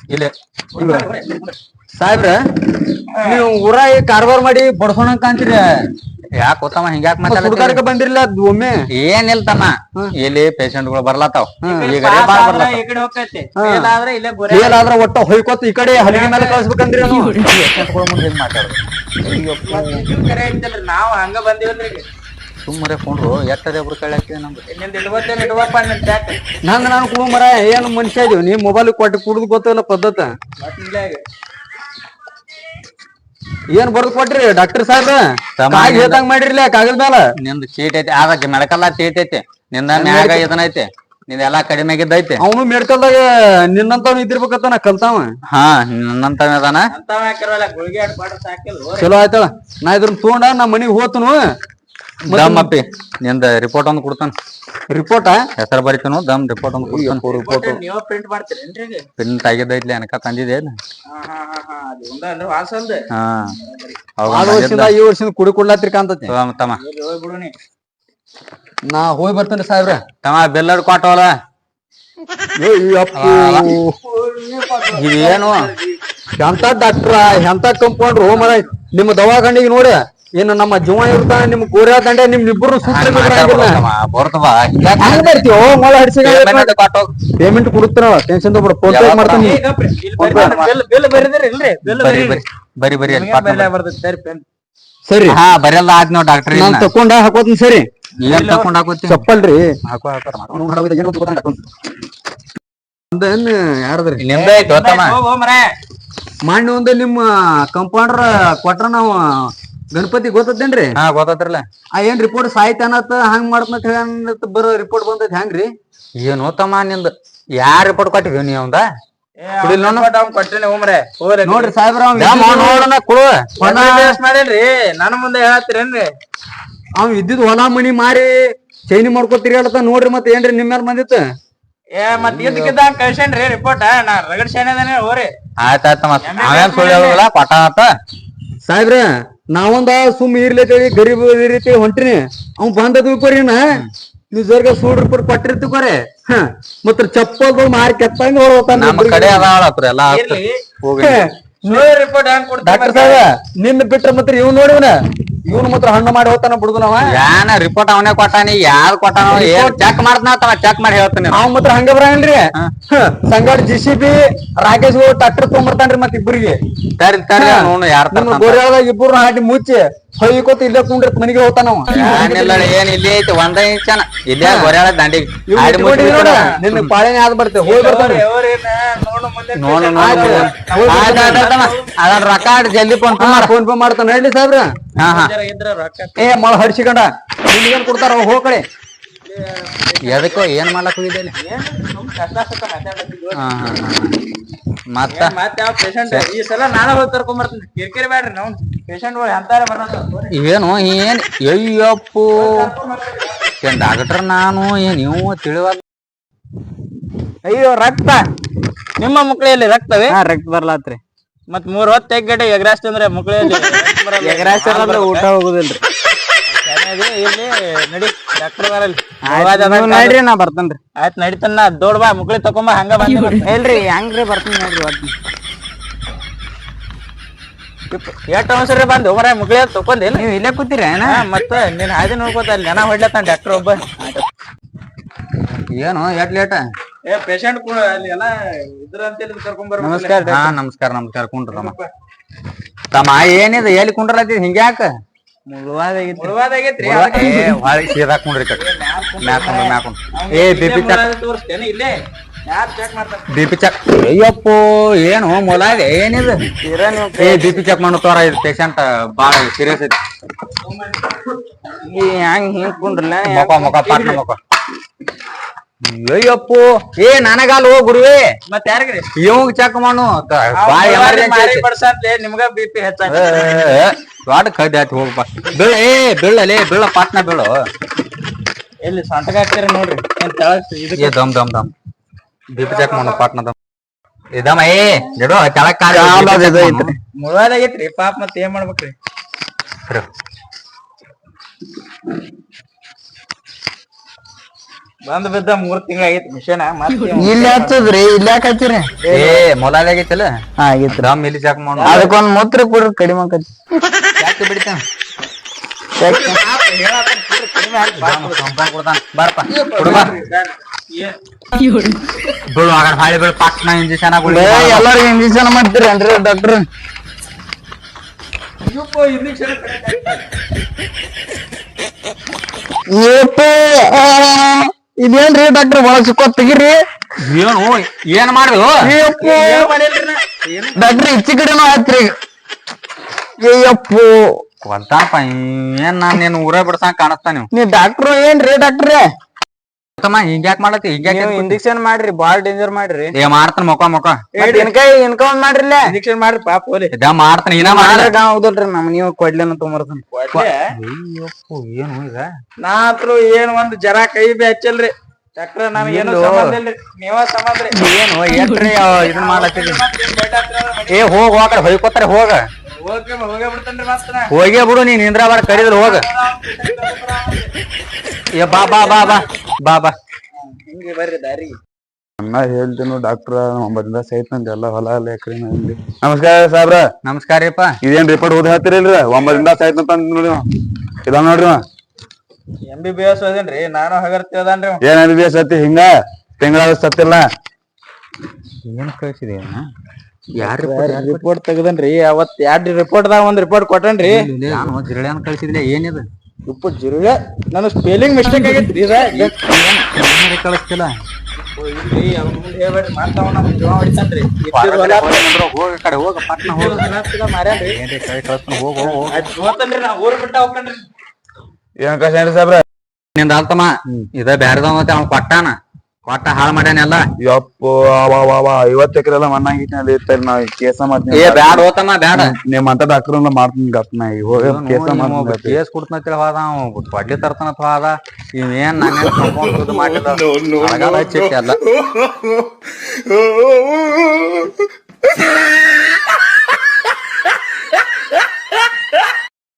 ಇಲ್ಲಿ. ಸಾಹೇಬ್ರ ನೀವು ಊರಾಗಿ ಕಾರ್ಬಾರ್ ಮಾಡಿ ಬಡ್ಸೋಣ ಅಂತೀರಿ ಯಾಕೆ ಹೋತಮ್ಮ ಹಿಂಗ್ಯಾಕ್ ಬಂದಿರ್ಲಿಲ್ಲ ಅದ್ ಒಮ್ಮೆ? ಏನಿಲ್ ತಮ್ಮ. ಇಲ್ಲಿ ಪೇಷಂಟ್ಗಳು ಬರ್ಲಾತಾವ್ ಈಗ ಆದ್ರ ಕಡೆ ಒಟ್ಟ ಹೊಯ್ಕೋತ ಈ ಕಡೆ ಹಲಿಗೆ ಮೇಲೆ ಕಳ್ಸ್ಬೇಕಂದ್ರಿ ನಾವು patient ಗಳ ಮುಂದೆ ಹಿಂಗ್ ಮಾತಾಡೋದು. ನಾವ್ ಬಂದಿವಲ್ರಿ ಈಗ. ಸುಮ್ಮನೆ ಕೊಂಡ್ರು ಎಟ್ಟದೆ ಒಬ್ರು ಕಳ್ಳಿ ಹಾಕಿದೆ ನಮ್ದು. ನಾನು ಕುಡು ಮರ ಏನ್ ಮನುಷ್ಯ ಇದೀವಿ? ನೀ ಮೊಬೈಲ್ ಕೊಟ್ಟು ಕುಡ್ದು ಗೊತ್ತಿಲ್ಲ ಪದ್ಧತ. ಏನ್ ಬರ್ದು ಕೊಟ್ರಿ? ಡಾಕ್ಟರ್ ಸಾಹೇಬ್ ಹೇಳ್ದಂಗ್ ಮಾಡಿರ್ಲಿ ಕಾಗದ ಮ್ಯಾಲ? ನಿಂದ ಚೀಟ್ ಐತಿ. ಆಗ ಮೆಡಿಕಲ್ ಚೀಟ್ ಐತಿ. ನಿಂದ ಮ್ಯಾಗ ಇದನ್ನೈತಿ ನಿಂದ ಎಲ್ಲಾ ಕಡಿಮೆ ಆಗಿದ್ದೈತಿ ಅವನು ಮೆಡಿಕಲ್ದಾಗ ನಿನ್ನಂತವ್ನು ಇದ್ದಿರ್ಬೇಕಂತ ನಾ ಕಲ್ತಾವ? ಹಾ ನಿನ್ನಂತವ ಅದಾನ. ಚಲೋ ಆಯ್ತಳ. ನಾ ಇದ್ರ ತಗೊಂಡ ನಾ ಮನಿಗ್ ಹೋತನು. ದಮ್ ಅಪ್ಪಿ ನಿಂದ ರಿಪೋರ್ಟ್ ಒಂದು ಕೊಡ್ತಾನ. ರಿಪೋರ್ಟ ಹೆಸರು ಬರಿತನು ದಮ್ ರಿಪೋರ್ಟ್ ಒಂದು ಕೊಡ್ತಾನ. ನೀವು ಪ್ರಿಂಟ್ ಮಾಡ್ತೀರೇನ್ರಿ ಪ್ರಿಂಟ್ ಆಗಿದ್ದ ಆಗಿದ್ದೈತ್ಲಿ ಅನಕ ತಂದಿದೆ ಹಾ ಹಾ ಹಾ ಹಾ ಅಂದ್ರೆ ವಾಸಲ್ದ ಹಾ. ಆರು ವರ್ಷದಿಂದ ಈ ವರ್ಷದಿಂದ ಕುಡಿ ಕೊಡ್ಲಾತ್ರಿ ಕಾಂತತಿ ತಮ್ಮ. ನಾ. ಹೋಗಿ ಬರ್ತೇನೆ ಸಾಹೇಬ್ರ. ತಮ್ಮ ಬೆಲ್ಲಡ್ ಕೊಟ್ಟವಲ್ಲ ಇದೇನು ಎಂತ ಡಾಕ್ಟ್ರ ಎಂತ ಕಂಪೌಂಡ್ರು ಮರ ನಿಮ್ಮ ದವಾಖಾನಿಗೆ ನೋಡಿ. ಏನು ನಮ್ಮ ಜೀವ ಇರ್ತಾನೆ ನಿಮ್ ಗೋರ್ಯಾ ದಂಡೆ ನಿಮ್ ಇಬ್ಬರು ಸೂತ್ರ ಪೇಮೆಂಟ್ ಕೊಡುತ್ತಾರ ಟೆನ್ಷನ್ ತಗೊಬೇಡ ಫೋನ್ ಪೇ ಮಾಡ್ತಾನೆ. ಬಿಲ್ ಬಿಲ್ ಬರಿದ್ರಿ ಇಲ್ರಿ ಬಿಲ್ ಬರಿ ಬರಿ ಸರಿ ಹಾ ಬರೆಲ್ಲ ಆದ್ ನಾವ್ ಡಾಕ್ಟರ್ ನಾನ್ ತಕೊಂಡ ಹಾಕೋತೀನಿ ಸರಿ. ಏನ್ ತಕೊಂಡ್ ಹಾಕೋತಿ ಚಪ್ಪಲ್ರಿ. ಹಾಕೋ ಯಾರದ್ರಿ? ನಿಮ್ದೇ ಒಂದು ನಿಮ್ಮ ಕಂಪೌಂಡರ್ ಕೊಟ್ರ ನಾವು ಗಣಪತಿ ಗೊತ್ತದೇನ್ರಿ? ಹಾ ಗೊತ್ತತ್ರಲ್ಲ. ಆ ಏನ್ ರಿಪೋರ್ಟ್ ಸಾಯ್ತ ಅನ್ನತ್ತ ಹಂಗ್ ಮಾಡತ್ ಹೇಳ ಬರೋ ರಿಪೋರ್ಟ್ ಬಂದೈತಿ ಹೆಂಗ್ರಿ ಏನು ತಮ್ಮ ನಿಂದ? ಯಾರ್ ರಿಪೋರ್ಟ್ ಕೊಟ್ಟಿವಿ ನೀ ಅವಂದ? ಕುಡಿಲ್ ನೋಡು. ಅವ್ನ್ ಕೊಟ್ಟಿನಿ ಹೋಮ್ರೆ ಹೋಗ್ರಿ ನೋಡ್ರಿ ಸಾಹೇಬ್ರ ನೋಡೋಣ ಕುಡು. ಮಾಡೇನ್ರಿ ನನ್ನ ಮುಂದೆ ಹೇಳತ್ತೀರೇನ್ರಿ ಅವ್ ಇದ್ದಿದ್ ಹೊಲ ಮನಿ ಮಾರಿ ಚೈನಿ ಮಾಡ್ಕೊತೀರಿ ಹೇಳತ್ತ ನೋಡ್ರಿ ಮತ್ತೆ ಏನ್ರಿ ನಿಮ್ ಮೇಲೆ ಬಂದಿತ್ತ? ಏ ಮತ್ ಇದಕ್ಕಿದ್ದ ಕಳ್ಸೇನ್ರಿ ರಿಪೋರ್ಟ್ ನಾ ರಗಡ್ ಶಾನೆ ಹೋರಿ. ಆಯ್ತಾಯ್ತಮ್ಮ ನಾವೇನ್ ಸುಳ್ಳು ಹೇಳುದಿಲ್ಲ ಕೊಟ್ಟ ಆತ ಸಾಹೇಬ್ರ ನಾವೊಂದ ಸುಮ್ ಇರ್ಲೇ ಗರೀಬ್ ರೀತಿ ಹೊಂಟಿನಿ. ಅವ್ ಬಂದದ್ ಕೊರಿನ ನೀವ್ ಜೋರ್ಗ ಸೂಡ್ ರೂಪಾಯಿ ಕೊಟ್ಟಿರ್ತಿ ಕೊರೆ. ಹ. ಮತ್ತ ಚಪ್ಪಲ್ ಮಾರಿ ಕೆತ್ತಂಗ ನಮ್ಮ ಕಡೆ ಅದಾಳ ಎಲ್ಲಾ ಇರ್ಲಿ. ಹೋಗಿ ಸುಳ್ಳು ರಿಪೋರ್ಟ್ ಹೆಂಗ್ ಕೊಡ್ತಾರೆ ಡಾಕ್ಟರ್ ಸಾಹೇಬ ನಿನ್ನ ಬಿಟ್ರ ಮತ್ತೆ ಇವ್ ನೋಡಿವನ ಇವನು ಮಾತ್ರ ಹಣ್ಣು ಮಾಡಿ ಹೋಗ್ತಾನ ಬಿಡುದನವ ಯಾನ ರಿಪೋರ್ಟ್ ಅವನೇ ಕೊಟ್ಟಾನಿ ಯಾರು ಕೊಟ್ಟಾನ ಚೆಕ್ ಮಾಡ್ತಾನ ಚೆಕ್ ಮಾಡಿ ಹೇಳ್ತಾನೆ ಅವ್ ಮಾತ್ರ ಹಂಗ ಬರಂಗಿಲ್ರಿ. ಸಂಗಡ್ G C B Rakesh tractor ತಗೊಂಡ್ಬರ್ತಾನ್ರಿ ಮತ್ ಇಬ್ಬರಿಗೆ ತರಿ ತರಿ ನೋಡು ಯಾರ ಗೋರಿಯಾಳದಾಗ ಇಬ್ಬರು ಹಾಕಿ ಮುಚ್ಚಿ ಹೊಯ್ಕೋತ ಇಲ್ಲೇ ಕುಂಡ್ರಿ ಮನೆಗೆ ಹೋಗ್ತಾನ ಏನಿಲ್ಲ ಏನ್ ಇಲ್ಲೇ ಐತಿ ಒಂದ ಇಂಚನ ಇಲ್ಲೇ ಗೊರ್ಯಾಳ ದಾಂಡಿ ನೋಡ. ನಿನ್ನ ಪಾಳೆನೆ ಆದ್ ಬರ್ತೇವೆ ಹೋಗಿ ನೋಡು. ಅದ್ರ ರೊಕ್ಕ ಆಡಿ ಜಲ್ದಿ ಫೋನ್ ಪೇ ಮಾಡ. ಫೋನ್ ಪೇ ಮಾಡ್ತಾನ. ಹೇಳಿ ಸಾಹೇಬ್ರ. ಹಾ ಹಾ. ಏ ಮಳ ಹಡ್ಸಿಕೊಂಡ. ನಿಮ್ಗೇನ್ ಕೊಡ್ತಾರ ಹೋಗ್ ಕಡೆ. ಎದಕ್ಕೋ ಏನ್ ಮಾಡ್ಲಕ್ ಹೋಗಿದ್ದೇನೆ? ಹಾ ಹಾ ಮತ್ತ? ಮತ್ತೆ ಯಾವ ಪೇಷಂಟ್ ಈ ಸಲ ನಾಳೆ ಹೋಗಿ ಕರ್ಕೊಂಡ್ ಬರ್ತೀನಿ ಕಿರಿಕಿರಿ ಬ್ಯಾಡ್ರಿ ನಾವು. ಪೇಷಂಟ್ಗಳು ಬರೋದು ಏನು ಏನ್? ಅಯ್ಯಪ್ಪು. ಏನ್ ಡಾಕ್ಟರ್ ನಾನು ಏನ್ ನೀವು ತಿಳಿವಾಗ ಅಯ್ಯೋ ರಕ್ತ. ನಿಮ್ಮ ಮಕ್ಕಳಲ್ಲಿ ರಕ್ತವೇ ರಕ್ತ ಬರ್ಲಾತ್ರಿ. ಮತ್ ಮೂರ್ ಹೊತ್ತು ತೆಗ್ಗಡೆ ಎಗ್ರಾಸ್ ತಿಂದ್ರೆ ಅಂದ್ರೆ ಊಟ ಹೋಗುದಿಲ್ರಿ. ಇಲ್ಲಿ ನಡಿ ಡಾಕ್ಟರ್ ಬರಲ್ಲ. ನೋಡ್ರಿ ನಾ ಬರ್ತೇನ್ರಿ ಆಯ್ತು ನಡಿತನ್ನ ದೊಡ್ ಬಾ ಮಕ್ಳಿಗೆ ತಕೊಂಬ ಹಂಗ ಬಂದ ಇಲ್ರಿ ಹೆಂಗ್ರಿ ಬರ್ತೀನಿ ನೋಡ್ರಿ ಬರ್ತೀನಿ ಎಷ್ಟು ಅವಸರ ಬಂದು ಮರ ಮಕ್ಳಿಗೆ ತಕೊಂದೇನು ನೀವು ಇಲ್ಲೇ ಕೂತೀರ ಮತ್ತೆ ಮತ್ತ ನೀನ್ ಹಾದಿ ನೋಡ್ಕೋತ ಅಲ್ಲಿ ನೆನ ಹೊಡ್ಲತ್ತಾನ ಡಾಕ್ಟರ್ ಒಬ್ಬ. ಏನು ಎಟ್ ಲೇಟ? ಏ ಪೇಷಂಟ್ ಅಲ್ಲಿ ಎಲ್ಲ ಇದ್ರ ಅಂತ ಕರ್ಕೊಂಡ್ ಬರ್ಬೇಕು ನಮಸ್ಕಾರ ನಮಸ್ಕಾರ ನಮಸ್ಕಾರ ಕುಂಡ್ರ ತಮ್ಮ ಏನಿದೆ ಎಲ್ಲಿ ಕುಂಡ್ರಲತ್ತಿ ಹಿಂಗ್ಯಾಕ? ಮುಳುವಾದಾಗೈತ್ರಿ. ಏ ಹೊಳಿ ಸೀದಾ ಕುಂಡ್ರಿ ಕಡೆ ಮ್ಯಾಕ್ ಕುಂಡ್ರಿ ಮ್ಯಾಕ್ ಕುಂಡ್ರಿ ಏ ಬಿ ಪಿ ಚೆಕ್. ಅಯ್ಯಪ್ಪೋ ಏನು ಮೊಲಾಗ ಏನಿದು? ಏ ಬಿ ಪಿ ಚೆಕ್ ಮಾಡೋ ತೋರ ಇದು ಪೇಷಂಟ್ ಬಾಳ ಸೀರಿಯಸ್ ಐತಿ. ಹೆಂಗ್ ಹಿಂಗ್ ಕುಂಡ್ರಲ್ಲ ಮುಖ ಮುಖ ಪಾಟ್ನ ಮೊಕ ಅಯ್ಯಪ್ಪೋ. ಏ ನನಗಲ್ಲ ಗುರುವೇ. ಮತ್ತೆ ಯಾರಿಗ್ರಿ? ಇವಂಗ್ ಚೆಕ್ ಮಾಡು. ಬಾಳ ಎಮರ್ಜೆನ್ಸಿ ಬಡ್ಸಂತ್ಲೆ ನಿಮ್ಗ ಬಿ ಪಿ ಹೆಚ್ಚಾಗ ದೊಡ್ಡ ಕಡ್ಡಿ ಆಯ್ತು ಹೋಗಪ್ಪ ಬೀಳ ಏ ಬೀಳಲೇ ಬೀಳ ಪಾಟ್ನ ಬೀಳು. ಎಲ್ಲಿ ಸಂಟಕ ಹಾಕ್ತೀರ ನೋಡ್ರಿ. ಏನ್ ತೆಳಗ್ ಇದಕ್ಕೆ? ಏ ದಮ್ ದಮ್ ದಮ್. ಬಿ ಪಿ ಚೆಕ್ ಮಾಡು ಪಾಟ್ನ ದಮ್. ಇದಮ್ಮ ಏ ಜಡೋ ಕೆಳಕ್ ಕಾಲ್ ಐತ್ರಿ. ಮುಳುವಾದಾಗೈತ್ರಿ ಪಾಪ ಮತ್ತೆ ಏನ್ ಮಾಡ್ಬೇಕ್ರಿ? ಬಂದ್ ಬಿದ್ದ ಮೂರ್ ತಿಂಗಳ ಆಗೈತಿ ಮಿಷನ್ ಇಲ್ಲಿ ಹಚ್ಚದ್ರಿ ಇಲ್ಲಿ ಯಾಕೆ ಹಚ್ಚಿರಿ? ಏ ಮೊಲಾದ ಆಗೈತಲ್ಲ? ಆಗಿತ್ರಿ. ರಾಮ್ ಇಲ್ಲಿ ಚಾಕ್ ಮಾಡ ಅದಕ್ಕೊಂದ್ ಮೂತ್ರ ಕೊಡ್ರಿ ಕಡಿಮೆ ಆಕತಿ ಯಾಕೆ ಬಿಡ್ತಾನ? ಬಾರಪ್ಪ. ಆಗ ಹಾಳಿ ಇಂಜೆಕ್ಷನ್ ಹಾಕೊಳ್ಳಿ ಎಲ್ಲರಿಗೂ ಇಂಜೆಕ್ಷನ್ ಮಾಡ್ತೀರಿ ಏನ್ರಿ ಡಾಕ್ಟರ್ ಇದೇನ್ರಿ ಡಾಕ್ಟರ್ ಒಳಗ್ ಸಿಕ್ಕೋ ತೆಗಿರಿ? ಏನು ಏನ್ ಮಾಡುದು ಡಾಕ್ಟರ್ ಇಚ್ಚಿ ಕಡೆನೂ ಆಯ್ತ್ರಿ. ಅಯ್ಯಪ್ಪು. ಕೊಂತಾನಪ್ಪ ಏನ್ ನಾನ್ ನೀನ್ ಊರ ಬಿಡ್ಸಂಗ್ ಕಾಣಿಸ್ತಾನ ನೀವು? ನೀ ಡಾಕ್ಟ್ರು ಏನ್ರಿ ಡಾಕ್ಟ್ರೇ ಹಿಂಗ್ಯಾಕ್ ಹಿಂಗ್ಯಾಕ್ ಇಂಜೆಕ್ಷನ್ ಮಾಡ್ರಿ ಬಾಳ್ ಡೇಂಜರ್ ಮಾಡ್ರಿ. ಏ ಮಾಡ್ತಾನ ಮೊಕ ಮೊಕ. ಇನ್ಕೈ ಇನ್ಕೌಂಟ್ ಮಾಡ್ರಿಲ್ಲ? ಇಂಜೆಕ್ಷನ್ ಮಾಡ್ರಿ ಪಾಪ ಹೋಲಿ ಇದ ಮಾಡ್ತಾನ ಇನ್ನ ಮಾಡ. ಹೌದಲ್ರಿ ನಮ್ ನೀವು ಕೊಡ್ಲೇನ ತುಂಬ ಏನು ಈಗ ನಾ ಏನ್ ಒಂದ್ ಜರ ಕೈ ಬಿ ಹಚ್ಚಲ್ರಿ ಡಾಕ್ಟ್ರ ನಮ್ಗೆ ಏನು ಸಂಬಂಧ ಇಲ್ರಿ. ನೀವ ಸಂಬಂಧ ರೀ ಏನು ಎಟ್ರಿ ಇದನ್ ಮಾಡ್ಲತ್ತಿದಿ ಮತ್ತೇನ್ ಬೇಡ ಹತ್ರ ಏ ಹೋಗ್ ಹೋಗ ಹೊಯ್ಕೋತಾರ ಹೋಗ. ಹೋಗಿ ಹೋಗೇ ಬಿಡ್ತೇನ್ರಿ ಬಿಡು ನೀನ್ ಇಂದ್ರಾಬಾದ್ ಕರಿದ್ರು ಹೋಗ. ಏ ಬಾ ಬಾ ಬಾ ಬಾ ಬಾ ಬಾ. ಹಿಂಗೆ ಬರ್ರಿ ದಾರಿ. ನಾ ಹೇಳ್ತೇನು ಡಾಕ್ಟರ್ ಒಂಬತ್ತಿಂದ ಸಹಿತ ನಂದು ಎಲ್ಲ ಹೊಲ ಎಲ್ಲ ಎಕರೆ ನಮಸ್ಕಾರ ಸಾಬ್ರ ನಮಸ್ಕಾರ ಇದೇನ್ ರಿಪೋರ್ಟ್ ಓದಿ ಹೇಳ್ತೀರಿಲ್ರಿ? ಒಂಬತ್ತಿಂದ ಸಹಿತ ಅಂತ ಅಂದ್ ನೋಡಿ ಇದ ನೋಡ್ರಿ ಇವ. ಎಂ ಬಿ ಬಿ ಎಸ್ ಓದೇನ್ರಿ ನಾನು ಹಗರ್ತಿವದನ್ರಿ ಏನ್ ಎಂ ಬಿ ಎಸ್ ಹಿಂಗ? ತಿಂಗಳ ಸತ್ತಿಲ್ಲ? ಏನ್ ಕಳ್ಸಿದಿ ಯಾರ ರಿಪೋರ್ಟ್ ತೆಗದನ್ರಿ? ಅವತ್ ಎರಡ್ ರಿಪೋರ್ಟ್ ದಾಗ ಒಂದ್ ರಿಪೋರ್ಟ್ ಕೊಟ್ಟನ್ರಿ ನಾನು ಜಿರಳ್ಯಾನ್ ಕಳ್ಸಿದ್ಲೆ? ಏನಿದ? ಉಪ್ಪು ಜಿರಳೆ? ನನ್ನ ಸ್ಪೆಲ್ಲಿಂಗ್ ಮಿಸ್ಟೇಕ್ ಆಗೈತ್ರಿ ಕಳಿಸ್ತಿಲ್ಲ? ಹೋಗ ಕಡೆ ಹೋಗ ಪಟ್ನ ಹೋಗ. ಮಾರ್ಯಾನ್ರಿ? ಕಳಿಸ್ತಾನ ಹೋಗ ಹೋಗ ಹೋಗ. ನಾ ಊರ್ ಬಿಟ್ಟ ಏನ್ ಕಷ್ಟ ಏನ್ರಿ ಸಾಬ್ರ ನಿಂದ ಅಲ್ತಮ್ಮ ಇದ ಬ್ಯಾರದವ ಮತ್ತೆ ಅವ್ನ್ ಕೊಟ್ಟಾನ ಕೊಟ್ಟ ಹಾಳು ಮಾಡ್ಯಾನೆಲ್ಲ ಯಪ್ಪೋ ಅವ ಅವ ಐವತ್ತು ಎಕರೆ ಎಲ್ಲ ಮಣ್ಣಾಗಿತ್ತು ಅಲ್ಲಿ ಇರ್ತಾರೆ ನಾ ಕೇಸ ಮಾಡ್ತೀನಿ ಏ ಬ್ಯಾಡ ಹೋತಮ್ಮ ಬ್ಯಾಡ ನಿಮ್ ಅಂತ ಡಾಕ್ಟರ್ ಮಾಡ್ತೀನಿ ಗಪ್ ನಾ ಈಗ ಹೋಗಿ ಕೇಸ ಮಾಡ್ತೀನಿ ಗಪ್. ಕೇಸ್ ಕೊಡ್ತಂತ ಹೋದ ಅವ ಕೊಡ್ಲಿ ತರ್ತಾನ ಹೋದ ಇವೇನ್ ನಾನೇನ್ ಕಂಪೌಂಡ್ ಮಾಡಿದ ಅಳಗಾಲ ಹಚ್ಚಿಟ್ಟಿ ಅಲ್ಲ